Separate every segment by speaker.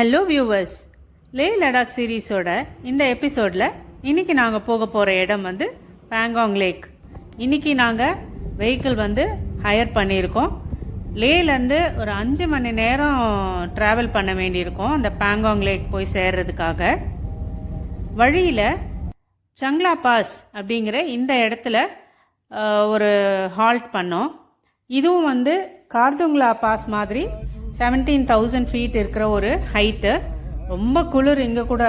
Speaker 1: Hello viewers Leh Ladakh சீரீஸோட இந்த எபிசோடில் இன்றைக்கி நாங்கள் போக போகிற இடம் வந்து பேங்காங் லேக் இன்னைக்கு நாங்கள் வெஹிக்கிள் வந்து ஹையர் பண்ணியிருக்கோம். லேலேருந்து ஒரு அஞ்சு மணி நேரம் ட்ராவல் பண்ண வேண்டியிருக்கோம் அந்த பேங்காங் லேக் போய் சேர்றதுக்காக. வழியில் சங்லா பாஸ் அப்படிங்கிற இந்த இடத்துல ஒரு ஹால்ட் பண்ணோம். இதுவும் வந்து கார்துங்லா பாஸ் மாதிரி செவன்டீன் தௌசண்ட் ஃபீட் இருக்கிற ஒரு ஹைட்டு ரொம்ப குளிர் இங்கே கூட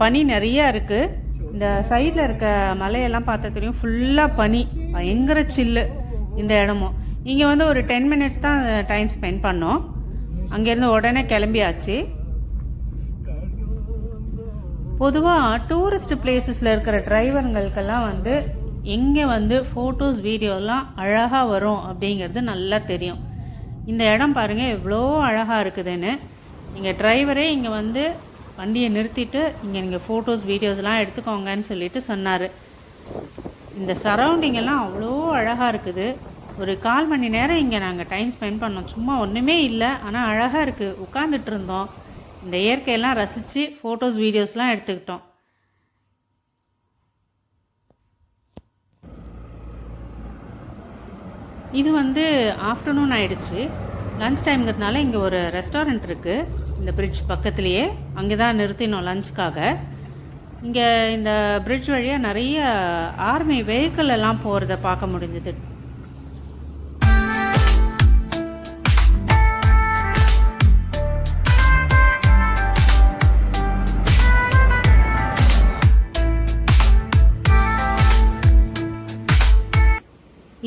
Speaker 1: பனி நிறையா இருக்குது இந்த சைடில் இருக்க மலையெல்லாம் பார்த்தா தெரியும் ஃபுல்லாக பனி. பயங்கர சில்லு இந்த இடமும். இங்கே வந்து ஒரு டென் மினிட்ஸ் தான் டைம் ஸ்பெண்ட் பண்ணோம். அங்கேருந்து உடனே கிளம்பியாச்சு. பொதுவாக டூரிஸ்ட் பிளேசஸில் இருக்கிற டிரைவருங்களுக்கெல்லாம் வந்து எங்கே வந்து ஃபோட்டோஸ் வீடியோலாம் அழகாக வரும் அப்படிங்கிறது நல்லா தெரியும். இந்த இடம் பாருங்கள் எவ்வளோ அழகாக இருக்குதுன்னு. நீங்கள் டிரைவரே இங்கே வந்து வண்டியை நிறுத்திட்டு இங்கே நீங்கள் ஃபோட்டோஸ் வீடியோஸ்லாம் எடுத்துக்கோங்கன்னு சொல்லிட்டு சொன்னார். இந்த சரௌண்டிங்கெல்லாம் அவ்வளோ அழகாக இருக்குது. ஒரு கால் மணி நேரம் இங்கே நாங்கள் டைம் ஸ்பெண்ட் பண்ணோம். சும்மா ஒன்றுமே இல்லை ஆனால் அழகாக இருக்குது உட்காந்துட்டு இருந்தோம். இந்த இயற்கையெல்லாம் ரசித்து ஃபோட்டோஸ் வீடியோஸ்லாம் எடுத்துக்கிட்டோம். இது வந்து ஆஃப்டர்நூன் ஆயிடுச்சு. லன்ச் டைம்ங்கிறதுனால இங்கே ஒரு ரெஸ்டாரண்ட் இருக்குது இந்த பிரிட்ஜ் பக்கத்துலேயே. அங்கே தான் நிறுத்தினோம் லஞ்சுக்காக இங்கே இந்த பிரிட்ஜ் வழியாக நிறைய ஆர்மி வெஹிக்கிள் எல்லாம் போகிறத பார்க்க முடிஞ்சுது.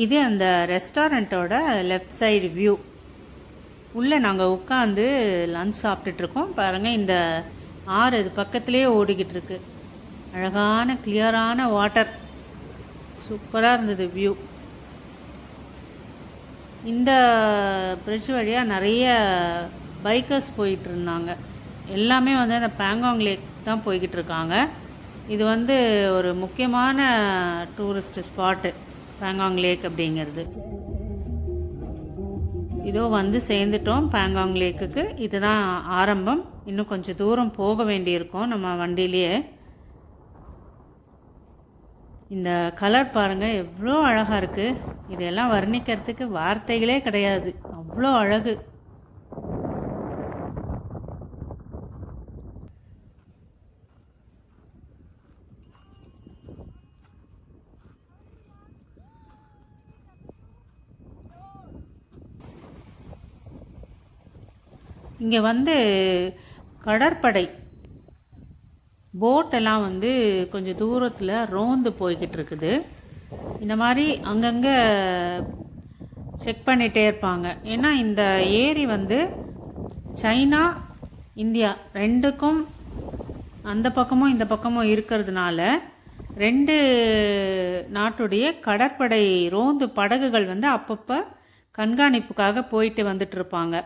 Speaker 1: இது அந்த ரெஸ்டாரண்ட்டோட லெஃப்ட் சைடு வியூ உள்ளே நாங்கள் உட்காந்து லன்ச் சாப்பிட்டுட்ருக்கோம். பாருங்கள் இந்த ஆறு இது பக்கத்துலேயே ஓடிக்கிட்டு இருக்கு அழகான கிளியரான வாட்டர் சூப்பராக இருந்தது வியூ இந்த பிரிட்ஜ் வழியாக நிறைய பைக்கர்ஸ் போயிட்டு இருந்தாங்க எல்லாமே வந்து அந்த பேங்காங் லேக் தான் போய்கிட்டு இருக்காங்க இது வந்து ஒரு முக்கியமான டூரிஸ்ட் ஸ்பாட்டு பேங்காங் லேக் அப்படிங்கிறது. இதோ வந்து சேர்ந்துட்டோம் பேங்காங் லேக்குக்கு இதுதான் ஆரம்பம். இன்னும் கொஞ்சம் தூரம் போக வேண்டியிருக்கோம் நம்ம வண்டியிலேயே. இந்த கலர் பாருங்கள் எவ்வளோ அழகாக இருக்குது இதெல்லாம் வர்ணிக்கிறதுக்கு வார்த்தைகளே கிடையாது. அவ்வளோ அழகு. இங்கே வந்து கடற்படை போட்டெல்லாம் வந்து கொஞ்சம் தூரத்தில் ரோந்து போய்கிட்டு இருக்குது. இந்த மாதிரி அங்கங்கே செக் பண்ணிகிட்டே இருப்பாங்க. ஏன்னா இந்த ஏரி வந்து சைனா இந்தியா ரெண்டுக்கும் அந்த பக்கமும் இந்த பக்கமும் இருக்கிறதுனால ரெண்டு நாட்டுடைய கடற்படை ரோந்து படகுகள் வந்து அப்பப்போ கண்காணிப்புக்காக போயிட்டு வந்துட்டு இருப்பாங்க.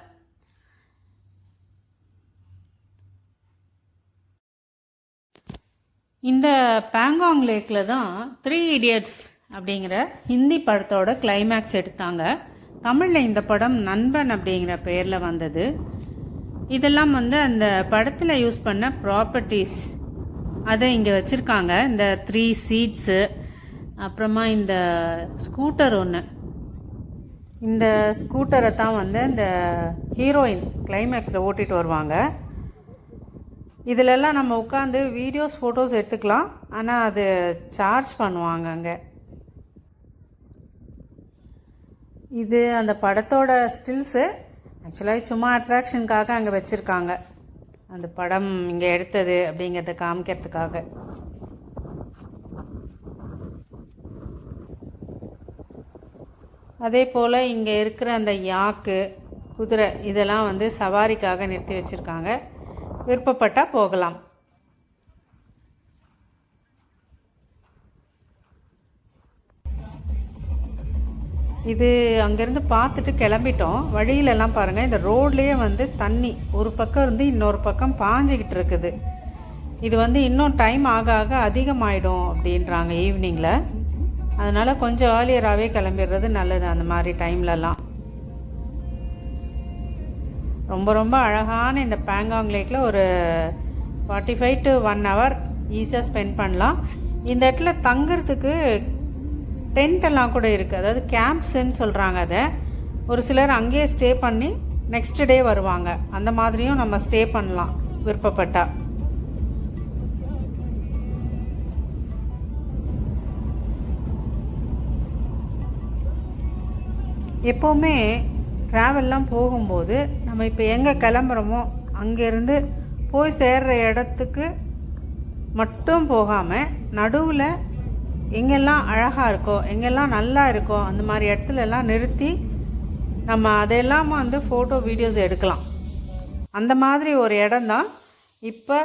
Speaker 1: இந்த பேங்காங் லேக்கில் தான் த்ரீ இடியட்ஸ் அப்படிங்கிற ஹிந்தி படத்தோட கிளைமேக்ஸ் எடுத்தாங்க. தமிழில் இந்த படம் நண்பன் அப்படிங்கிற பெயரில் வந்தது. இதெல்லாம் வந்து அந்த படத்தில் யூஸ் பண்ண ப்ராப்பர்ட்டிஸ் அதை இங்கே வச்சுருக்காங்க. இந்த த்ரீ சீட்ஸு அப்புறமா இந்த ஸ்கூட்டர் ஒன்று இந்த ஸ்கூட்டரை தான் வந்து இந்த ஹீரோயின் கிளைமேக்ஸில் ஓட்டிகிட்டு வருவாங்க. இதிலெல்லாம் நம்ம உட்காந்து வீடியோஸ் ஃபோட்டோஸ் எடுத்துக்கலாம். ஆனால் அது சார்ஜ் பண்ணுவாங்க அங்கே. இது அந்த படத்தோட ஸ்டில்ஸு ஆக்சுவலாக சும்மா அட்ராக்ஷனுக்காக அங்கே வச்சுருக்காங்க. அந்த படம் இங்கே எடுத்தது அப்படிங்கிறத காமிக்கிறதுக்காக. அதே போல் இங்கே இருக்கிற அந்த யாக்கு குதிரை இதெல்லாம் வந்து சவாரிக்காக நிறுத்தி வச்சுருக்காங்க. விருப்பப்பட்டால் போகலாம். இது அங்கேருந்து பார்த்துட்டு கிளம்பிட்டோம். வழியிலலாம் பாருங்கள் இந்த ரோட்லேயே வந்து தண்ணி. ஒரு பக்கம் இருந்து இன்னொரு பக்கம் பாஞ்சிக்கிட்டு இருக்குது. இது வந்து இன்னும் டைம் ஆக ஆக அதிகமாயிடும் அப்படின்றாங்க ஈவினிங்கில் அதனால் கொஞ்சம் ஏர்லியராகவே கிளம்பிடுறது நல்லது அந்த மாதிரி டைம்லலாம் ரொம்ப ரொம்ப அழகான இந்த பேங்காங் லேக்கில் ஒரு forty five to one hour ஈஸியாக ஸ்பெண்ட் பண்ணலாம். இந்த இடத்துல தங்குறதுக்கு டென்ட் எல்லாம் கூட இருக்குது அதாவது கேம்ப்ஸ்ன்னு சொல்கிறாங்க அதை. ஒரு சிலர் அங்கேயே ஸ்டே பண்ணி நெக்ஸ்ட் டே வருவாங்க. அந்த மாதிரியும் நம்ம ஸ்டே பண்ணலாம் விருப்பப்பட்டால் எப்போவுமே ட்ராவல்லாம் போகும்போது நம்ம இப்போ எங்கே கிளம்புறோமோ அங்கேருந்து போய் சேர்ற இடத்துக்கு மட்டும் போகாமல் நடுவில் எங்கெல்லாம் அழகாக இருக்கோ எங்கெல்லாம் நல்லா இருக்கோ அந்த மாதிரி இடத்துல எல்லாம் நிறுத்தி நம்ம அதெல்லாம் வந்து ஃபோட்டோ வீடியோஸ் எடுக்கலாம். அந்த மாதிரி ஒரு இடம் தான் இப்போ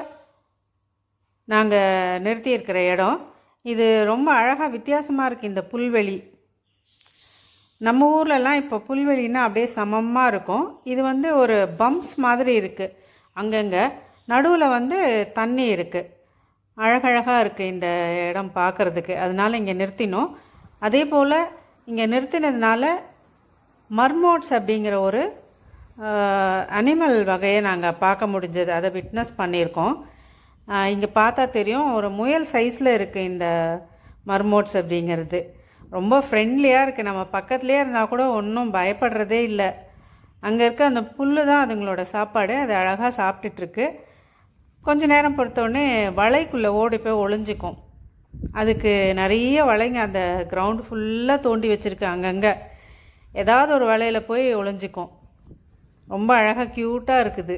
Speaker 1: நாங்கள் நிறுத்தியிருக்கிற இடம். இது ரொம்ப அழகாக வித்தியாசமாக இருக்குது இந்த புல்வெளி. நம்ம ஊர்லலாம் இப்போ புல்வெளின்னா அப்படியே சமமாக இருக்கும். இது வந்து ஒரு பம்ப்ஸ் மாதிரி இருக்குது அங்கங்கே நடுவில் வந்து தண்ணி இருக்குது அழகழகாக இருக்குது இந்த இடம் பார்க்குறதுக்கு அதனால இங்கே நிறுத்தினோம். அதே போல் இங்கே நிறுத்தினதுனால மர்மோட்ஸ் அப்படிங்கிற ஒரு அனிமல் வகையை நாங்கள் பார்க்க முடிஞ்சது. அதை விட்னஸ் பண்ணியிருக்கோம். இங்கே பார்த்தா தெரியும். ஒரு முயல் சைஸில் இருக்குது இந்த மர்மோட்ஸ் அப்படிங்கிறது. ரொம்ப ஃப்ரெண்ட்லியாக இருக்குது நம்ம பக்கத்துலேயே இருந்தால் கூட ஒன்றும் பயப்படுறதே இல்லை. அங்கே இருக்க அந்த புல் தான் அதுங்களோட சாப்பாடு. அது அழகாக சாப்பிட்டுட்ருக்கு கொஞ்ச நேரம் பொறுத்தோடனே வலைக்குள்ளே ஓடி போய் ஒளிஞ்சிக்கும். அதுக்கு நிறைய வலைங்க அந்த கிரவுண்டு ஃபுல்லாக தோண்டி வச்சுருக்கு அங்கங்கே. ஏதாவது ஒரு வலையில் போய் ஒளிஞ்சிக்கும். ரொம்ப அழகாக க்யூட்டாக இருக்குது.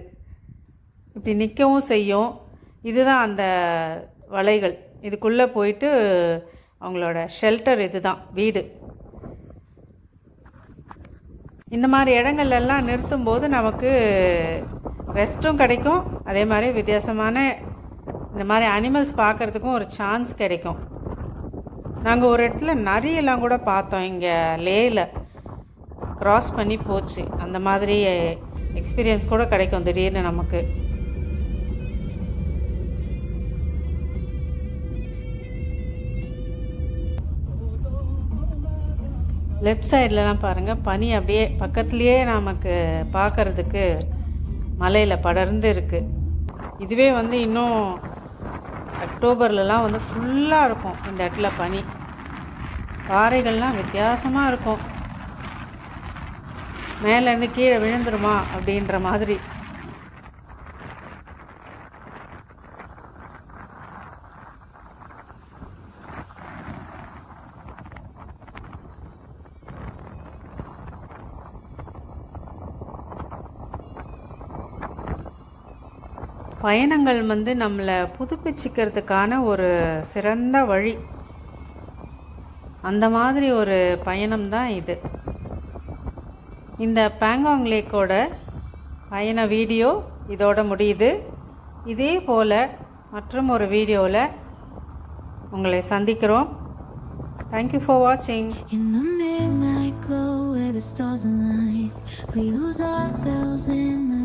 Speaker 1: இப்படி நிற்கவும் செய்யும். இதுதான் அந்த வலைகள். இதுக்குள்ளே போயிட்டு அவங்களோட ஷெல்டர் இதுதான் வீடு. இந்த மாதிரி இடங்கள்லாம் நிறுத்தும்போது நமக்கு ரெஸ்ட்டும் கிடைக்கும். அதே மாதிரி வித்தியாசமான இந்த மாதிரி அனிமல்ஸ் பார்க்குறதுக்கும் ஒரு சான்ஸ் கிடைக்கும். நாங்கள் ஒரு இடத்துல நரியெல்லாம் கூட பார்த்தோம் இங்கே லேயில் க்ராஸ் பண்ணி போச்சு. அந்த மாதிரி எக்ஸ்பீரியன்ஸ் கூட கிடைக்கும் திடீர்னு நமக்கு. லெஃப்ட் சைட்லலாம் பாருங்கள் பனி அப்படியே பக்கத்துலேயே நமக்கு பார்க்குறதுக்கு மலையில் படர்ந்து இருக்குது இதுவே வந்து இன்னும் அக்டோபர்லலாம் வந்து ஃபுல்லாக இருக்கும் இந்த இடத்துல பனி. பாறைகள்லாம் வித்தியாசமாக இருக்கும். மேலேருந்து கீழே விழுந்துருமா அப்படின்ற மாதிரி. பயணங்கள் வந்து நம்மளை புதுப்பிச்சுக்கிறதுக்கான ஒரு சிறந்த வழி. அந்த மாதிரி ஒரு பயணம் தான் இது. இந்த பேங்காங் லேக்கோட பயண வீடியோ இதோட முடியுது. இதே போல் மற்றும் ஒரு வீடியோவில் உங்களை சந்திக்கிறோம். தேங்க்யூ ஃபார் வாட்சிங்
Speaker 2: glow where the stars align, we lose ourselves in the